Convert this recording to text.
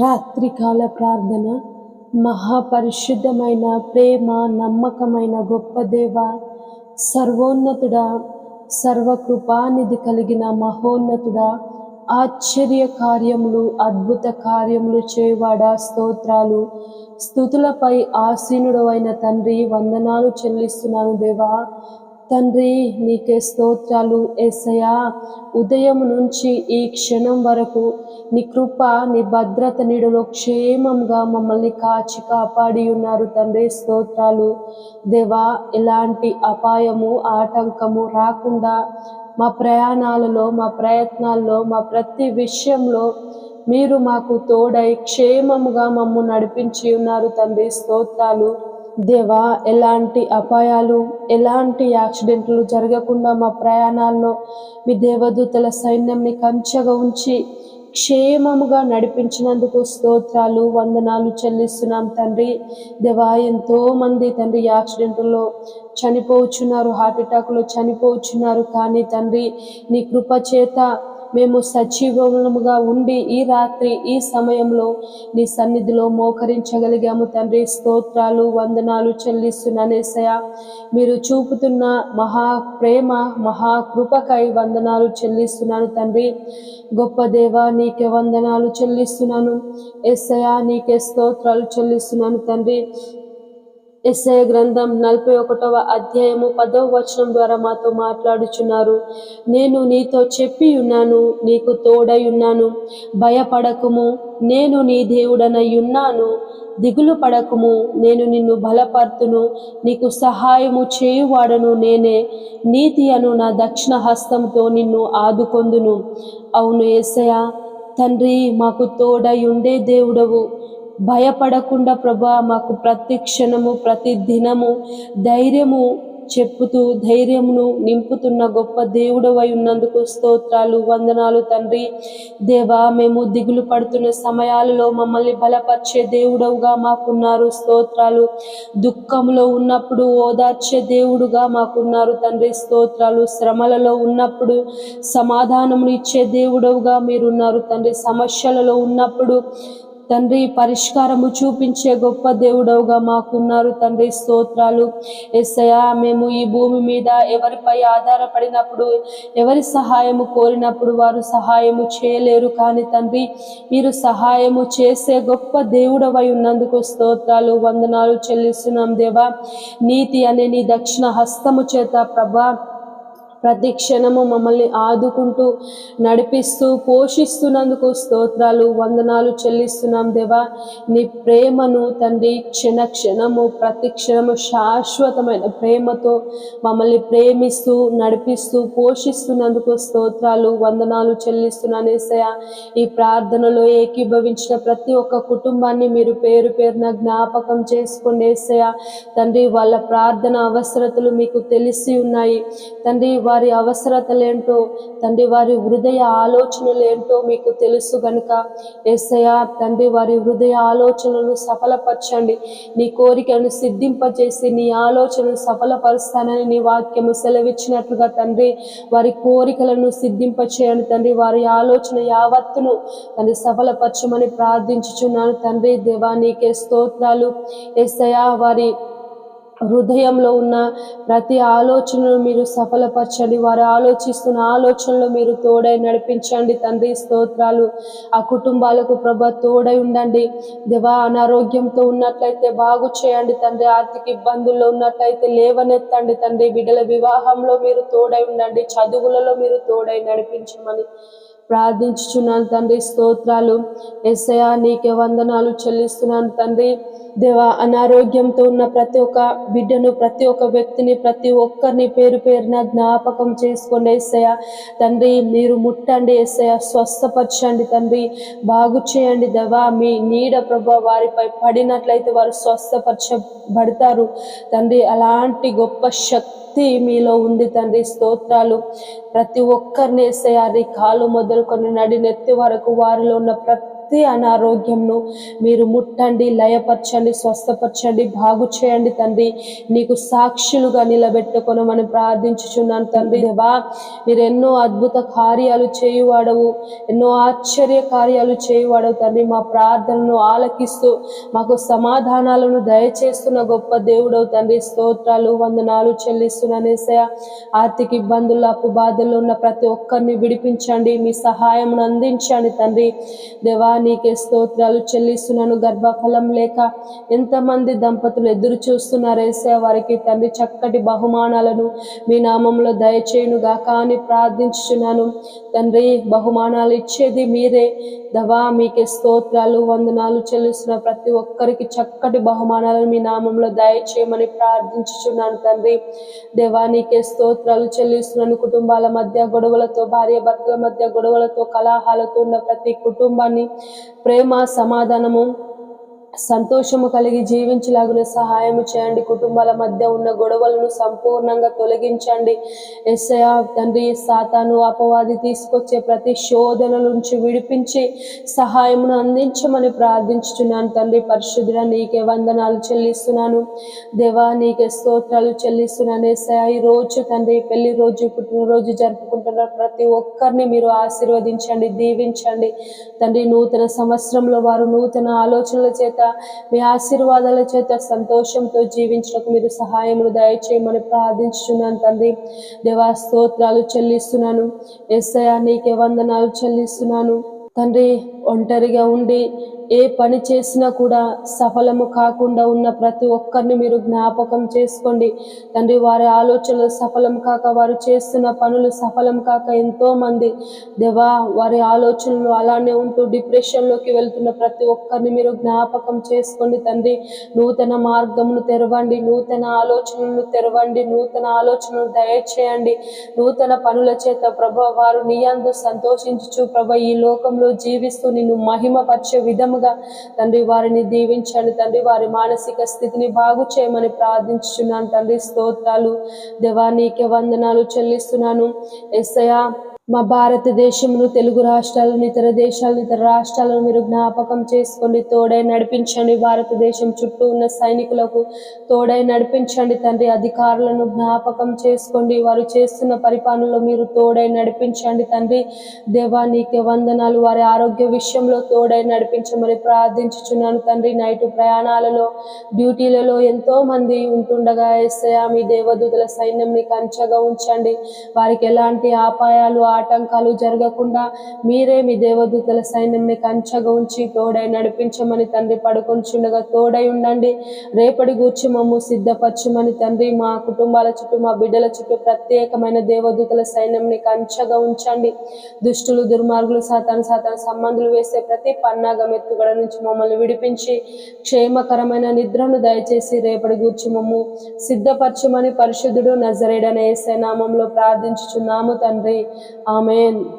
రాత్రికాల ప్రార్థన. మహాపరిశుద్ధమైన ప్రేమ నమ్మకమైన గొప్ప దేవ సర్వోన్నతుడా సర్వకృపానిధి కలిగిన మహోన్నతుడా ఆశ్చర్య కార్యములు అద్భుత కార్యములు చేయవాడా స్తోత్రాలు. స్థుతులపై ఆసీనుడవైన తండ్రి వందనాలు చెల్లిస్తున్నాను దేవా. తండ్రి నీకే స్తోత్రాలు. ఏసయా ఉదయం నుంచి ఈ క్షణం వరకు నీ కృప నీ భద్రత నీడలో క్షేమంగా మమ్మల్ని కాచి కాపాడి ఉన్నారు తండ్రి. స్తోత్రాలు. దేవా ఎలాంటి అపాయము ఆటంకము రాకుండా మా ప్రయాణాలలో మా ప్రయత్నాల్లో మా ప్రతి విషయంలో మీరు మాకు తోడై క్షేమముగా మమ్ము నడిపించి ఉన్నారు తండ్రి. స్తోత్రాలు. దేవా ఎలాంటి అపాయాలు ఎలాంటి యాక్సిడెంట్లు జరగకుండా మా ప్రయాణాల్లో మీ దేవదూతల సైన్యంని కంచగా ఉంచి క్షేమముగా నడిపించినందుకు స్తోత్రాలు వందనాలు చెల్లిస్తున్నాం తండ్రి. దేవా ఎంతో మంది తండ్రి యాక్సిడెంట్లో చనిపోవచ్చున్నారు హార్ట్ అటాక్లో చనిపోవచ్చున్నారు కానీ తండ్రి నీ కృప చేత మేము సజీవముగా ఉండి ఈ రాత్రి ఈ సమయంలో నీ సన్నిధిలో మోకరించగలిగాము తండ్రి. స్తోత్రాలు వందనాలు చెల్లిస్తున్నానేసయ మీరు చూపుతున్న మహా ప్రేమ మహా కృపకై వందనాలు చెల్లిస్తున్నాను తండ్రి. గొప్ప దేవ నీకే వందనాలు చెల్లిస్తున్నాను. ఎస్సయా నీకే స్తోత్రాలు చెల్లిస్తున్నాను తండ్రి. ఎస్ఐ గ్రంథం నలభై ఒకటవ అధ్యాయము పదవ వచనం ద్వారా మాతో మాట్లాడుచున్నారు. నేను నీతో చెప్పి ఉన్నాను నీకు తోడై ఉన్నాను. భయపడకుము నేను నీ దేవుడనై ఉన్నాను. దిగులు పడకుము నేను నిన్ను బలపర్తును. నీకు సహాయము చేయువాడను నేనే. నీతి అను నా దక్షిణ హస్తంతో నిన్ను ఆదుకొందును. అవును ఏసయ తండ్రి మాకు తోడై ఉండే దేవుడవు. భయపడకుండా ప్రభా మాకు ప్రతి క్షణము ప్రతి దినము ధైర్యము చెప్పుతూ ధైర్యమును నింపుతున్న గొప్ప దేవుడవై ఉన్నందుకు స్తోత్రాలు వందనాలు తండ్రి. దేవా మేము దిగులు పడుతున్న సమయాలలో మమ్మల్ని బలపరిచే దేవుడవుగా మాకున్నారు. స్తోత్రాలు దుఃఖంలో ఉన్నప్పుడు ఓదార్చే దేవుడుగా మాకున్నారు తండ్రి. స్తోత్రాలు శ్రమలలో ఉన్నప్పుడు సమాధానమును ఇచ్చే దేవుడవుగా మీరున్నారు తండ్రి. సమస్యలలో ఉన్నప్పుడు తండ్రి పరిష్కారము చూపించే గొప్ప దేవుడవుగా మాకున్నారు. తండ్రి స్తోత్రాలు. ఎస్సయా మేము ఈ భూమి మీద ఎవరిపై ఆధారపడినప్పుడు ఎవరి సహాయము కోరినప్పుడు వారు సహాయము చేయలేరు. కానీ తండ్రి మీరు సహాయము చేసే గొప్ప దేవుడవై ఉన్నందుకు స్తోత్రాలు వందనాలు చెల్లిస్తున్నాం దేవా. నీతి అనే నీ దక్షిణ హస్తము చేత ప్రభా ప్రతి క్షణము మమ్మల్ని ఆదుకుంటూ నడిపిస్తూ పోషిస్తున్నందుకు స్తోత్రాలు వందనాలు చెల్లిస్తున్నాం దేవా. నీ ప్రేమను తండ్రి క్షణ క్షణము ప్రతి క్షణము శాశ్వతమైన ప్రేమతో మమ్మల్ని ప్రేమిస్తూ నడిపిస్తూ పోషిస్తున్నందుకు స్తోత్రాలు వందనాలు చెల్లిస్తున్నాను ఏసయ ఈ ప్రార్థనలో ఏకీభవించిన ప్రతి ఒక్క కుటుంబాన్ని మీరు పేరు పేరున జ్ఞాపకం చేసుకోండి ఏసయ తండ్రి వాళ్ళ ప్రార్థన అవసరతలు మీకు తెలిసి ఉన్నాయి. తండ్రి వారి అవసరతలేంటో తండ్రి వారి హృదయ ఆలోచనలు ఏంటో మీకు తెలుసు గనుక ఎస్సయ తండ్రి వారి హృదయ ఆలోచనలను సఫలపరచండి. నీ కోరికను సిద్ధింపజేసి నీ ఆలోచనను సఫలపరుస్తానని నీ వాక్యము సెలవిచ్చినట్లుగా తండ్రి వారి కోరికలను సిద్ధింపచేయండి. తండ్రి వారి ఆలోచన యావత్తును తండ్రి సఫలపరచమని ప్రార్థించుచున్నాను. తండ్రి దేవా నీకే స్తోత్రాలు. ఎస్సయ వారి హృదయంలో ఉన్న ప్రతి ఆలోచనను మీరు సఫలపరచండి. వారు ఆలోచిస్తున్న ఆలోచనలు మీరు తోడై నడిపించండి. తండ్రి స్తోత్రాలు ఆ కుటుంబాలకు ప్రభ తోడై ఉండండి. దేవా అనారోగ్యంతో ఉన్నట్లయితే బాగు చేయండి. తండ్రి ఆర్థిక ఇబ్బందుల్లో ఉన్నట్లయితే లేవనెత్తండి. తండ్రి బిడ్డల వివాహంలో మీరు తోడై ఉండండి. చదువులలో మీరు తోడై నడిపించమని ప్రార్థించుచున్నాను. తండ్రి స్తోత్రాలు ఎస్ఐ నీకే వందనాలు చెల్లిస్తున్నాను. తండ్రి దేవా అనారోగ్యంతో ఉన్న ప్రతి ఒక్క బిడ్డను ప్రతి ఒక్క వ్యక్తిని ప్రతి ఒక్కరిని పేరు పేరున జ్ఞాపకం చేసుకోండి ఎస్సయ తండ్రి మీరు ముట్టండి ఎస్సయ స్వస్థపరచండి తండ్రి బాగు చేయండి దేవా. మీ నీడ ప్రభావ వారిపై పడినట్లయితే వారు స్వస్థపరచబడతారు. తండ్రి అలాంటి గొప్ప శక్తి మీలో ఉంది తండ్రి స్తోత్రాలు. ప్రతి ఒక్కరిని ఎస్సయారి కాలు మొదలుకొని నడి నెత్తి వరకు వారిలో ఉన్న ప్రతి ప్రతి అనారోగ్యంను మీరు ముట్టండి లయపరచండి స్వస్థపరచండి బాగు చేయండి తండ్రి. నీకు సాక్షులుగా నిలబెట్టుకొనమని ప్రార్థించుచున్నాను తండ్రి. దేవా మీరు ఎన్నో అద్భుత కార్యాలు చేయువాడవు ఎన్నో ఆశ్చర్య కార్యాలు చేయువాడవు తండ్రి. మా ప్రార్థనను ఆలకిస్తూ మాకు సమాధానాలను దయచేస్తున్న గొప్ప దేవుడవు తండ్రి. స్తోత్రాలు వందనాలు చెల్లిస్తున్నాను ఆర్థిక ఇబ్బందులు అప్పు బాధల్లో ఉన్న ప్రతి ఒక్కరిని విడిపించండి మీ సహాయం అందించండి తండ్రి. దేవా నీకే స్తోత్రాలు చెల్లిస్తున్నాను. గర్భఫలం లేక ఎంతమంది దంపతులు ఎదురు చూస్తున్నారేసే వారికి తండ్రి చక్కటి బహుమానాలను మీ నామంలో దయచేయును కానీ అని ప్రార్థించుచున్నాను. తండ్రి బహుమానాలు ఇచ్చేది మీరే. దవా మీకే స్తోత్రాలు వందనాలు చెల్లిస్తున్న ప్రతి ఒక్కరికి చక్కటి బహుమానాలను మీ నామంలో దయచేయమని ప్రార్థించుచున్నాను తండ్రి. దేవానికే స్తోత్రాలు చెల్లిస్తున్నాను. కుటుంబాల మధ్య గొడవలతో భార్య భర్తల మధ్య గొడవలతో కలహాలతో ఉన్న ప్రతి కుటుంబాన్ని ప్రేమ సమాధానము సంతోషము కలిగి జీవించలాగిన సహాయం చేయండి. కుటుంబాల మధ్య ఉన్న గొడవలను సంపూర్ణంగా తొలగించండి. ఎస్ఐ తండ్రి సాతాను అపవాది తీసుకొచ్చే ప్రతి శోధన నుంచి విడిపించి సహాయమును అందించమని ప్రార్థించుతున్నాను తండ్రి పరిశుద్ధుడ నీకే వందనాలు చెల్లిస్తున్నాను. దేవా నీకే స్తోత్రాలు చెల్లిస్తున్నాను. ఎస్ఐ ఈ రోజు తండ్రి పెళ్ళి రోజు పుట్టినరోజు జరుపుకుంటున్న ప్రతి ఒక్కరిని మీరు ఆశీర్వదించండి దీవించండి. తండ్రి నూతన సంవత్సరంలో వారు నూతన ఆలోచనల చేత మీ ఆశీర్వాదాల చేత సంతోషంతో జీవించడానికి మీరు సహాయమును దయచేయమని ప్రార్థించున్నాను తండ్రి. దేవా స్తోత్రాలు చెల్లిస్తున్నాను. ఎస్ఐ నీకే వందనాలు చెల్లిస్తున్నాను. తండ్రి ఒంటరిగా ఉండి ఏ పని చేసినా కూడా సఫలము కాకుండా ఉన్న ప్రతి ఒక్కరిని మీరు జ్ఞాపకం చేసుకోండి. తండ్రి వారి ఆలోచనలు సఫలం కాక వారు చేస్తున్న పనులు సఫలం కాక ఎంతో మంది. దేవా వారి ఆలోచనలు అలానే ఉంటూ డిప్రెషన్లోకి వెళ్తున్న ప్రతి ఒక్కరిని మీరు జ్ఞాపకం చేసుకోండి తండ్రి. నూతన మార్గమును తెరవండి నూతన ఆలోచనలను తెరవండి నూతన ఆలోచనలు దయచేయండి. నూతన పనుల చేత ప్రభ వారు నీయందు సంతోషించు ప్రభ ఈ లోకంలో జీవిస్తూ నిన్ను మహిమపరిచే విధముగా తండ్రి వారిని దీవించండి. తండ్రి వారి మానసిక స్థితిని బాగు చేయమని ప్రార్థించుచున్నాను. తండ్రి స్తోత్రాలు. దేవా నీకే వందనాలు చెల్లిస్తున్నాను. ఎస్ఐ మా భారతదేశమును తెలుగు రాష్ట్రాలను ఇతర దేశాలను ఇతర రాష్ట్రాలను మీరు జ్ఞాపకం చేసుకోండి. తోడై నడిపించండి భారతదేశం చుట్టూ ఉన్న సైనికులకు. తోడై నడిపించండి తండ్రి. అధికారులను జ్ఞాపకం చేసుకోండి. వారు చేస్తున్న పరిపాలనలో మీరు తోడై నడిపించండి తండ్రి. దేవా నీకే వందనాలు. వారి ఆరోగ్య విషయంలో తోడై నడిపించమని ప్రార్థించుచున్నాను తండ్రి. నైట్ ప్రయాణాలలో డ్యూటీలలో ఎంతో మంది ఉంటుండగా ఎస్ఐ మీ దేవదూతల సైన్యంని కంచగా ఉంచండి. వారికి ఎలాంటి ఆపాయాలు ఆటంకాలు జరగకుండా మీరే మీ దేవదూతల సైన్యంని కంచగా ఉంచి తోడై నడిపించమని తండ్రి పడుకొంచుండగా తోడై ఉండండి. రేపటి గూర్చి మమ్ము సిద్ధపరచమని తండ్రి మా కుటుంబాల చుట్టూ మా బిడ్డల చుట్టూ ప్రత్యేకమైన దేవదూతల సైన్యంని కంచగా ఉంచండి. దుష్టులు దుర్మార్గులు సాతాను సాతాను సంబంధులు వేసే ప్రతి పన్నాగం ఎత్తుగడ నుంచి మమ్మల్ని విడిపించి క్షేమకరమైన నిద్రను దయచేసి రేపటి గూర్చి మమ్ము సిద్ధపరచమని పరిశుద్ధుడు నజరేడనే నామంలో ప్రార్థించుచున్నాము తండ్రి. Amen.